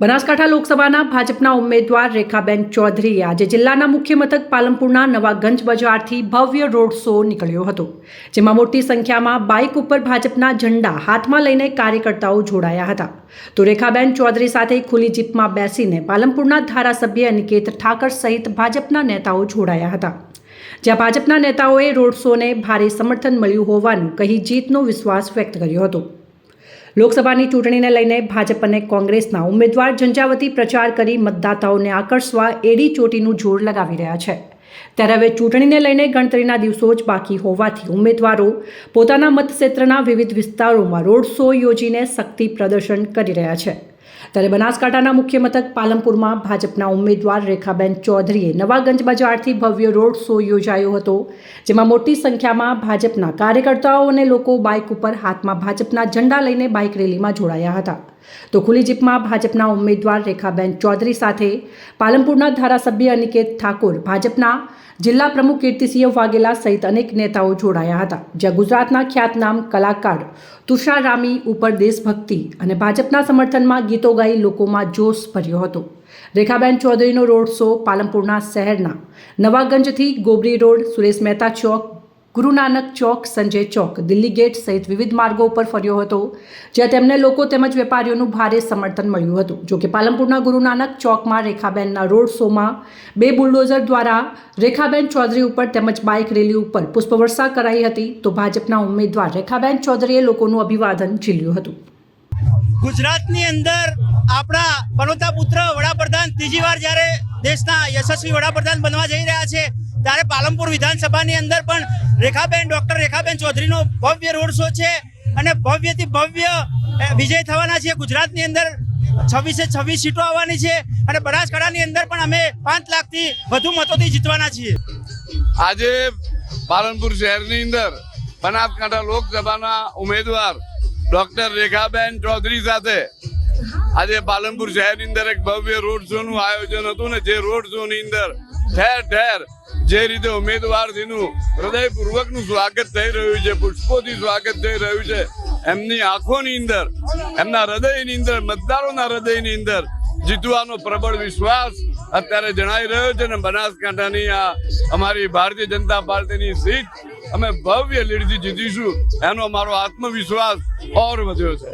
બનાસકાંઠા લોકસભાના ભાજપના ઉમેદવાર રેખાબેન ચૌધરીએ આજે જિલ્લાના મુખ્ય મથક પાલનપુરના નવાગંજ બજારથી ભવ્ય રોડ શો નીકળ્યો હતો, જેમાં મોટી સંખ્યામાં બાઇક ઉપર ભાજપના ઝંડા હાથમાં લઈને કાર્યકર્તાઓ જોડાયા હતા. તો રેખાબેન ચૌધરી સાથે ખુલ્લી જીપમાં બેસીને પાલનપુરના ધારાસભ્ય અનિકેત ઠાકર સહિત ભાજપના નેતાઓ જોડાયા હતા. જ્યાં ભાજપના નેતાઓએ રોડ શોને ભારે સમર્થન મળ્યું હોવાનું કહી જીતનો વિશ્વાસ વ્યક્ત કર્યો હતો. લોકસભાની ચૂંટણીને લઈને ભાજપ અને કોંગ્રેસના ઉમેદવાર ઝંઝાવતી પ્રચાર કરી મતદાતાઓને આકર્ષવા એડી ચોટીનું જોર લગાવી રહ્યા છે. ત્યારે હવે ચૂંટણીને લઈને ગણતરીના દિવસો જ બાકી હોવાથી ઉમેદવારો પોતાના મતક્ષેત્રના વિવિધ વિસ્તારોમાં રોડ શો યોજીને શક્તિ પ્રદર્શન કરી રહ્યા છે. ત્યારે બનાસકાંઠાના મુખ્ય મથક પાલનપુરમાં ભાજપના ઉમેદવાર રેખાબેન ચૌધરીએ નવાગંજ બજારથી ભવ્ય રોડ શો યોજાયો હતો, જેમાં મોટી સંખ્યામાં ભાજપના કાર્યકર્તાઓ અને લોકો બાઇક ઉપર હાથમાં ભાજપના ઝંડા લઈને બાઇક રેલીમાં જોડાયા હતા. તો ખુલ્લી જીપમાં ભાજપના ઉમેદવાર રેખાબેન ચૌધરી સાથે પાલનપુરના ધારાસભ્ય અનિકેત ઠાકોર ભાજપના જિલ્લા પ્રમુખ કીર્તિસિંહ વાઘેલા સહિત અનેક નેતાઓ જોડાયા હતા, જ્યાં ગુજરાતના ખ્યાતનામ કલાકાર તુષાર રામી ઉપર દેશભક્તિ અને ભાજપના સમર્થનમાં ગીતો ગાઈ લોકોમાં જોશ ભર્યો હતો. રેખાબેન ચૌધરીનો રોડ શો પાલનપુરના શહેરના નવાગંજથી ગોબરી રોડ, સુરેશ મહેતા ચોક ગુરુ નાનક ચોક, સંજય ચોક, દિલ્હી ગેટ સહિત વિવિધ માર્ગો ઉપર ફર્યો હતો, જ્યાં તેમને લોકો તેમજ વેપારીઓનું ભારે સમર્થન મળ્યું હતું. જોકે પાલનપુરના ગુરુ નાનક ચોકમાં રેખાબેનના રોડ શોમાં બે બુલડોઝર દ્વારા રેખાબેન ચૌધરી ઉપર તેમજ બાઇક રેલી ઉપર પુષ્પવર્ષા કરાઈ હતી, તો ભાજપના ઉમેદવાર રેખાબેન ચૌધરીએ લોકોનું અભિવાદન ઝીલ્યું હતું. ગુજરાતની અંદર આપણા પનોતા પુત્ર વડાપ્રધાન ત્રીજી વાર જ્યારે દેશના યશસ્વી વડાપ્રધાન બનવા જઈ રહ્યા છે, ત્યારે પાલનપુર વિધાનસભાની અંદર પણ રેખાબેન, ડોક્ટર રેખાબેન ચૌધરીનો ભવ્ય રોડ શો છે અને ભવ્યથી ભવ્ય વિજય થવાના છે ગુજરાતની અંદર છવ્વીસે છવ્વીસ સીટો આવવાની છે અને બનાસકાંઠાની અંદર પણ અમે પાંચ લાખથી વધુ મતોથી જીતવાના છીએ. આજે પાલનપુર શહેરની અંદર બનાસકાંઠા લોકસભાના ઉમેદવાર ડોક્ટર રેખાબેન ચૌધરી સાથે. આજે પાલનપુર શહેરની અંદર એક ભવ્ય રોડ શો નું આયોજન હતું ને જે રોડ શો ની અંદર ઠેર ઠેર જે રીતે ઉમેદવારશ્રીનું હૃદયપૂર્વકનું સ્વાગત થઈ રહ્યું છે પુષ્પોથી સ્વાગત થઈ રહ્યું છે એમની આંખોની અંદર એમના હૃદયની અંદર મતદારોના હૃદયની અંદર જીતવાનો પ્રબળ વિશ્વાસ અત્યારે જણાઈ રહ્યો છે ને બનાસકાંઠાની આ અમારી ભારતીય જનતા પાર્ટીની સીટ અમે ભવ્ય લીડથી જીતીશું. એનો અમારો આત્મવિશ્વાસ ઓર વધ્યો છે.